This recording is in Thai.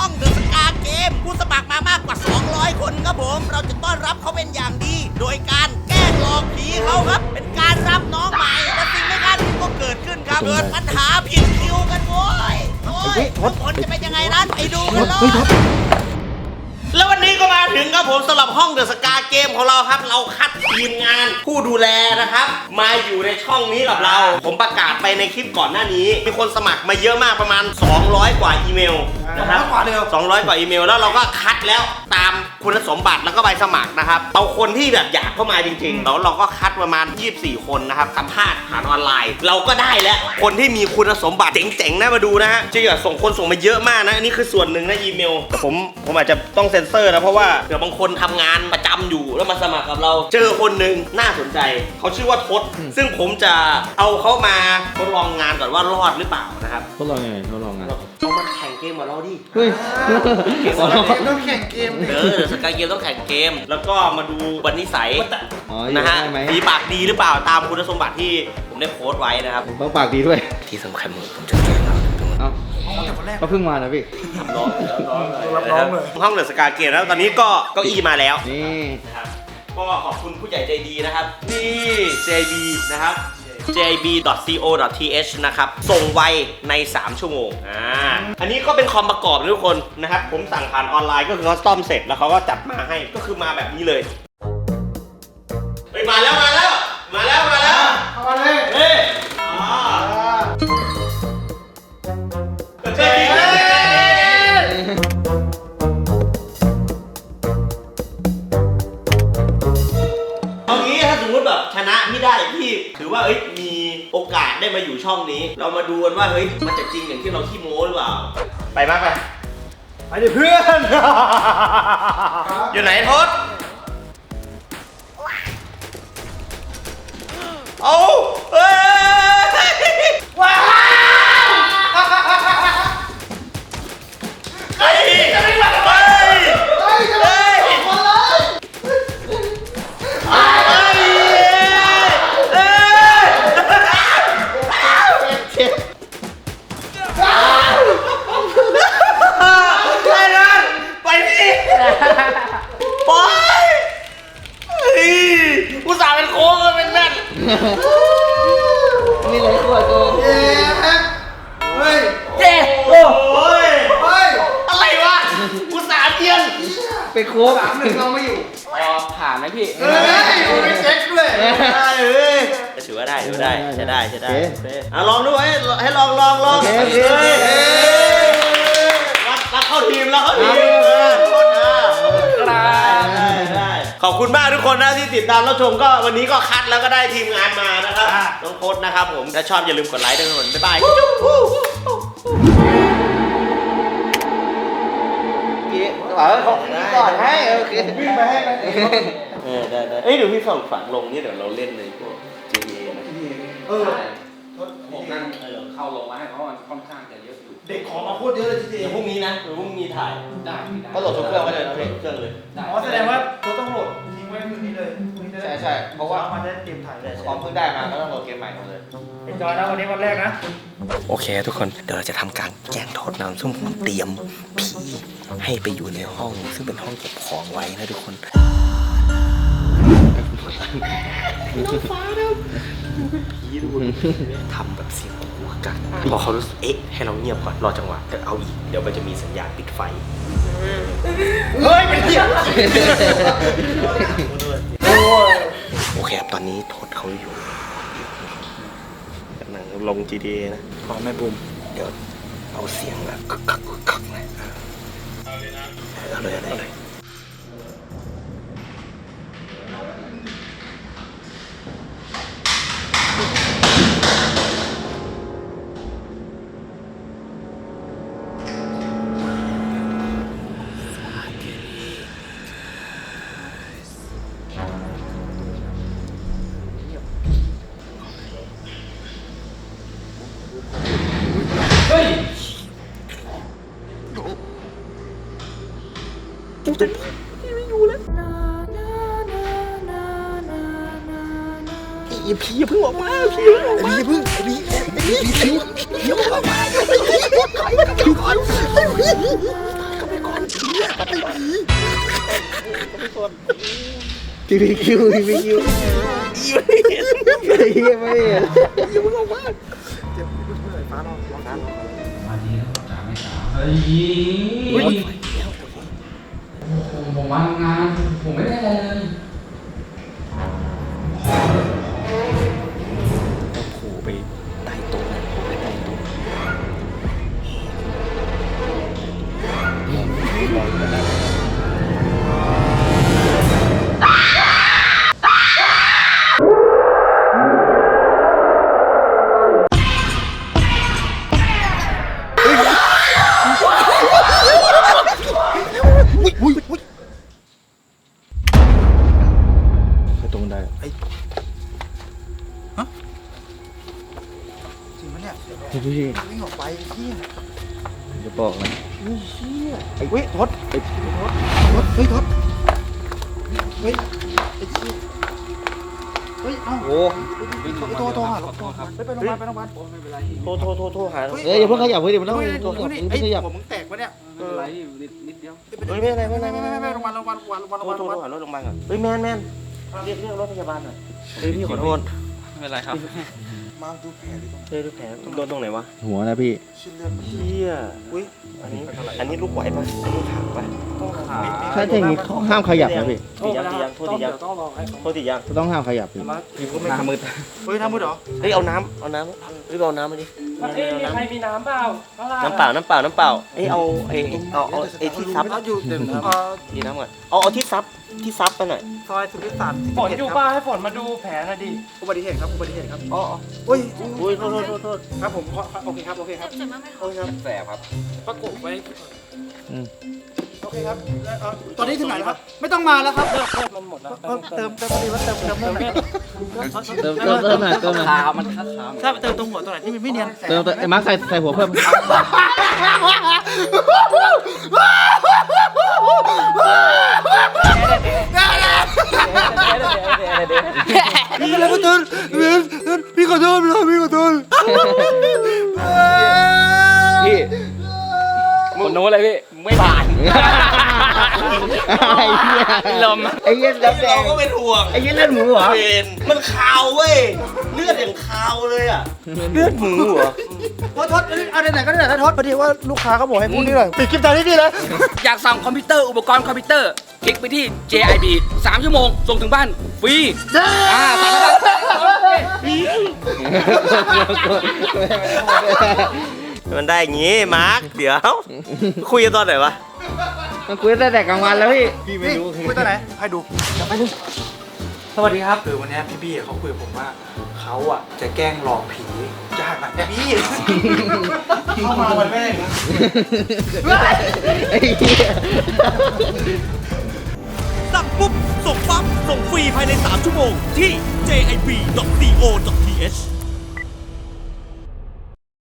ช่องเดอะสกาเกมผู้สมัครมามากกว่า 200 คนครับผม เราจะต้อนรับเขาเป็นอย่างดี โดยการแกล้งหลอกผีเขาครับ เป็นการรับน้องใหม่และสิ่งไม่คาดคิดก็เกิดขึ้นครับ เกิดปัญหาผิดคิวกันโว้ยโอ้ยทุกคนจะเป็นยังไงนั้นไปดูกันเลย แล้ววันนี้ก็มาถึงครับผมสำหรับห้องเดอะสกาเกมของเราครับ เราคัดทีมงานผู้ดูแลนะครับ มาอยู่ในช่องนี้กับเรา ผมประกาศไปในคลิปก่อนหน้านี้ มีคนสมัครมาเยอะมากประมาณ 200 กว่าอีเมลนะครับ200กว่าเลยเหรอ200 กว่าอีเมลแล้วเราก็คัดแล้วตามคุณสมบัติแล้วก็ใบสมัครนะครับเอาคนที่แบบอยากเข้ามาจริงๆแล้วเราก็คัดประมาณ 24 คนนะครับสัมภาษณ์ผ่านออนไลน์ เราก็ได้แล้วคนที่มีคุณสมบัติเจ๋งๆนะมาดูนะฮะจริงๆอะส่งคนส่งมาเยอะมากนะอันนี้คือส่วนหนึ่งนะอีเมลผมผมอาจจะต้องเซ็นเซอร์นะเพราะว่าเผื่อบางคนทำงานประจำอยู่แล้วมาสมัครกับเรา เจอคนหนึ่งน่าสนใจ เขาชื่อว่าทศซึ่งผมจะเอาเขามาทดลองงานก่อนว่ารอดหรือเปล่านะครับทดลองยังไงทดลองงานเอามาแข่งเกมกับเราดิ เฮ้ยต้องแข่งเกมดิเออสกายเกมต้องแข่งเกม แล้วก็มาดูวันนิสัยอ๋อนะฮะได้ไหมฝีปากดีหรือเปล่าตามคุณสมบัติที่ผมได้โพสต์ไว้นะครับ ผมต้องปากดีด้วย ที่สำคัญมือผมจะแจ้งเราเอ้าเอาแต่คนแรก ก็เพิ่งมานะพี่ ร้องรับน้องเลย ห้องเดอะสกาเกมแล้วตอนนี้ก็เก้าอี้มาแล้ว นี่ นะครับก็ขอบคุณผู้ใหญ่ใจดีนะครับ นี่ JB นะครับ jb.co.th นะครับ ส่งไวใน 3 ชั่วโมงอ่าอันนี้ก็เป็นคอมประกอบนะทุกคนนะครับ ผมสั่งผ่านออนไลน์ก็คือเขาซ่อมเสร็จแล้วเขาก็จัดมาให้ก็คือมาแบบนี้เลยเฮ้ยมาแล้วมาแล้วือว่าเอ้ยมีโอกาสได้มาอยู่ช่องนี้ เรามาดูกันว่าเฮ้ยมันจะจริงอย่างที่เราขี้โม้หรือเปล่า ไปมากไปไปดิเพื่อน อยู่ไหนทศเอา ม่นนี่เลยขวดเกินเย้เฮ้ยเจ๊โอ้ยเฮ้ยอะไรวะอุตส่าห์เตียนไปโค้กสามหนึ่งเราไม่อยู่ผ่านไหมพี่เฮ้ยดูไม่เช็คด้วยได้เอ้ยถือว่าได้ถือว่าได้ใช้ได้ใช้ได้โอเคโอเคอะลองดูให้ให้ลองลองลองโอเคโอเคเฮ้ยโอเครับรับเข้าทีมแล้วเข้าทีม ขอบคุณมากทุกคนนะที่ติดตามรับชมก็วันนี้ก็คัดแล้วก็ได้ทีมงานมานะครับน้องโคตนะครับผมถ้าชอบอย่าลืมกดไลค์ด้วยทุกคนบ๊ายบายพี่บอกว่าเขาก่อนให้โอเควิ่งไปให้ไปเออได้ได้เอ้ยเดี๋ยวพี่ส่งฝังลงนี่เดี๋ยวเราเล่นในพวก GTA นะเออผมนั่งเออเข้าลงมาให้เพราะมันค่อนข้างจะเยอะอยู่ เด็กของมาโคตรเยอะเลยทีเดีเดี๋ยยววพรุ่งนี้นะเดี๋ยวพรุ่งนี้ถ่ายได้พี่ได้ก็โหลดทุกเครื่องไว้เลยนะเคพี่รื่องเลยได้อ๋อแสดงว่าเรา ต้องโหลดทิ้งไว้คืนนี้เลยพรุ่งนี้จะใช่ได้ใช่เพราะว่ามาได้เตรียมถ่ายได้พร้อมเพิ่งได้มาก็ต้องโหลดเกมใหม่หมดเลยเป็นจอยนะวันนี้วันแรกนะ โอเคทุกคนเดี๋ยวเราจะทำการแจ้งโทษนำซึ่งผมเตรียมผีให้ไปอยู่ในห้อง ซึ่งเป็นห้องเก็บของไว้นะทุกคน ผีดูทำแบบเสียงหัวกักพอเขารู้สึกเอ๊ะให้เราเงียบก่อนรอจังหวะเดี๋ยวเอาอีกเดี๋ยวมันจะมีสัญญาณปิดไฟเฮ้ยเป็นเหี้ยโอเคครับตอนนี้โทษเขาอยู่กำลังลง GTA นะพร้อมแม่บุมเดี๋ยวเอาเสียงแบบคึกคักคึกคักนะเอาเลยเอาเลย กูจะพี่ไม่อยู่แล้วไอ้ผีเพิ่งออกมาผีเพิ่งออกมาผีเพิ่งผีผีผีผีออกมาไอ้ผีไอ้ผีไอ้ผีก็ไปก่อนผีก็ไปผีไปก่อนทีวีคิวทีวีคิวไม่เห็นไม่เห็นไม่เห็นยังไม่ออกมาเจ็บไม่เมื่อยฟ้าร้องร้องกันวันนี้ต้องจ่าไม่จ่าเฮ้ย มาทำงาน ผมไม่ได้อะไรเลยขู่ไปใต้โต๊ะนะไปใต้โต๊ะไปตรงได้ จริงปะเนี่ยพี่พี่วิ่งออกไปพี่จะบอกนะไอ้เว้ยทศไอ้ทศทศเฮ้ยทศเฮ้ยไอ้ชี้เฮ้ยเอ้าโอ้โทรโทรหาโทรหาไปไปโรงพยาบาลไปโรงพยาบาลโทรโทรโทรโทรหาเฮ้ยอย่าเพิ่งขยับเฮ้ยเดี๋ยวมันต้องเฮ้ยโทรขยับนี่เพิ่งขยับหัวมึงแตกปะเนี่ยไม่เป็นไรนิดนิดเดียวเฮ้ยไม่เป็นไรไม่ไม่เป็นไรไม่ไม่ไม่เป็นไรไม่โรงพยาบาลโรงพยาบาลโรงพยาบาลโรงพยาบาลโทรโทรหารถโรงพยาบาลก่อนเฮ้ยแมนแมน เรียกเรียกรถพยาบาลหน่อยเฮ้ยพี่ขอโทษไม่เป็นไรครับ มาดูแผลดิตรงเฮ้ยดูแผลโดนตรงไหนวะหัวนะพี่ชิ้นเลือดมันเชี่ยอุ้ยอันนี้อันนี้ลูกไหวปะอันนี้ขาปะต้องขาถ้าอย่างนี้เขาห้ามขยับนะพี่ตียังตียังโทษตียังต้องรอให้โทษตียังต้องห้ามขยับพี่พี่ก็ไม่ทำมือเฮ้ยน้ำมือเหรอเฮ้ยเอาน้ำเอาน้ำเฮ้ยเอาน้ำมาดิเอ้ยมีใครมีน้ำเปล่าข้างล่างน้ำเปล่าน้ำเปล่าน้ำเปล่าเอ้ยเอาไอ้เอาเอาไอ้ที่ซับอยู่เอ่อดีน้ำก่อนเอาเอาที่ซับ ที่ซับไปหน่อยซอยสุทธิศาสตร์ฝนอยู่ป้าให้ฝนมาดูแผลหน่อยดิอุบัติเหตุครับอุบัติเหตุครับอ๋อเฮ้ยอุ้ยโทษโทษโทษโทษครับผมโอเคครับโอเคครับโอ้ยครับแสบครับประกบไว้โอ เคครับเอ่อตอนนี้ถึงไหนแล้วครับ ไม่ต้องมาแล้วครับเลือดเลือดมันหมดแล้วเพิ่มเติมเติมพอดีว่าเติมเติมเพิ่มหน่อยเติมเติมเติมหน่อยเติมหน่อยขามันขาขาถ้าเติมตรงหัวตัวไหนที่มันไม่เนียนเติมเติมไอ้มาร์คใส่ใส่หัวเพิ่มพี่อะไรพี่ตูนพี่ ไอ้เหี้ยเลือดหมูเหรอ เป็นมันคาวเว้ย เลือดอย่างคาวเลยอะ เลือดหมูเหรอโทษโทษเอาไหนๆก็ไหนๆนะโทษพอดีว่าลูกค้าเขาบอกให้พูดนี่หน่อยปิดคลิปตอนนี้ดีเลย อยากสั่งคอมพิวเตอร์อุปกรณ์คอมพิวเตอร์ คลิกไปที่ JIB 3 ชั่วโมง ส่งถึงบ้าน ฟรี อ่าสั่งได้มันได้อย่างงี้ มาร์ค เดี๋ยว คุยกันตอนไหนวะ มันคุยตั้งแต่กลางวันแล้วพี่ พี่ไม่รู้คุยตอนไหนให้ดูส วัสดีครับ คือวันนี้พี่บี้เขาคุยกับผมว่าเขาอะจะแกล้งหลอกผียากนะพี่เข้ามาวันแรกนะไอ้เหี้ยสั่งปุ๊บ ส่งปั๊บ ส่งฟรีภายใน 3 ชั่วโมงที่ jib.co.th